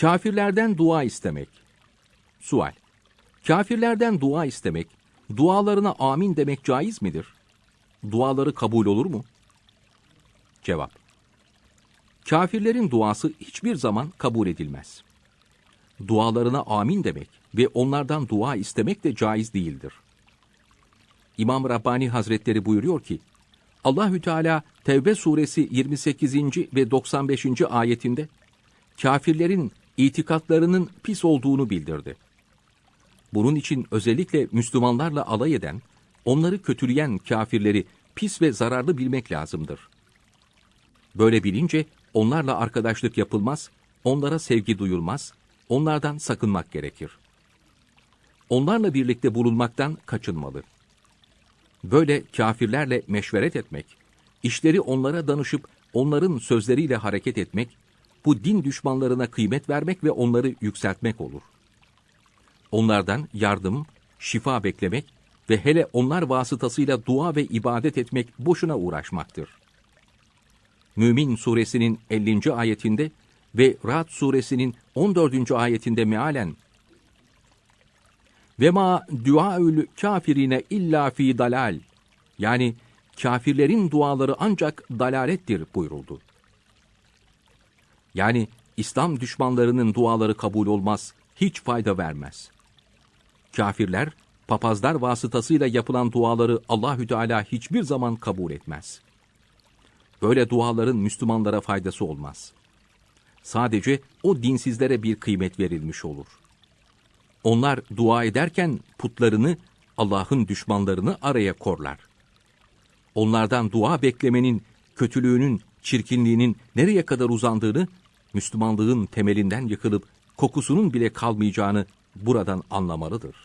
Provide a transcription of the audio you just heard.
Kafirlerden dua istemek. Sual. Kafirlerden dua istemek, dualarına amin demek caiz midir? Duaları kabul olur mu? Cevap. Kafirlerin duası hiçbir zaman kabul edilmez. Dualarına amin demek ve onlardan dua istemek de caiz değildir. İmam Rabbani Hazretleri buyuruyor ki, Allahü Teala Tevbe suresi 28. ve 95. ayetinde kafirlerin itikatlarının pis olduğunu bildirdi. Bunun için özellikle Müslümanlarla alay eden, onları kötüleyen kafirleri pis ve zararlı bilmek lazımdır. Böyle bilince onlarla arkadaşlık yapılmaz, onlara sevgi duyulmaz, onlardan sakınmak gerekir. Onlarla birlikte bulunmaktan kaçınmalı. Böyle kafirlerle meşveret etmek, işleri onlara danışıp onların sözleriyle hareket etmek, bu din düşmanlarına kıymet vermek ve onları yükseltmek olur. Onlardan yardım, şifa beklemek ve hele onlar vasıtasıyla dua ve ibadet etmek boşuna uğraşmaktır. Mümin suresinin 50. ayetinde ve Ra'd suresinin 14. ayetinde mealen ve ma duaül kafirine illa fi dalal yani kafirlerin duaları ancak dalalettir buyuruldu. Yani İslam düşmanlarının duaları kabul olmaz, hiç fayda vermez. Kafirler papazlar vasıtasıyla yapılan duaları Allahü Teala hiçbir zaman kabul etmez. Böyle duaların Müslümanlara faydası olmaz. Sadece o dinsizlere bir kıymet verilmiş olur. Onlar dua ederken putlarını, Allah'ın düşmanlarını araya korlar. Onlardan dua beklemenin, kötülüğünün, çirkinliğinin nereye kadar uzandığını, Müslümanlığın temelinden yıkılıp kokusunun bile kalmayacağını buradan anlamalıdır.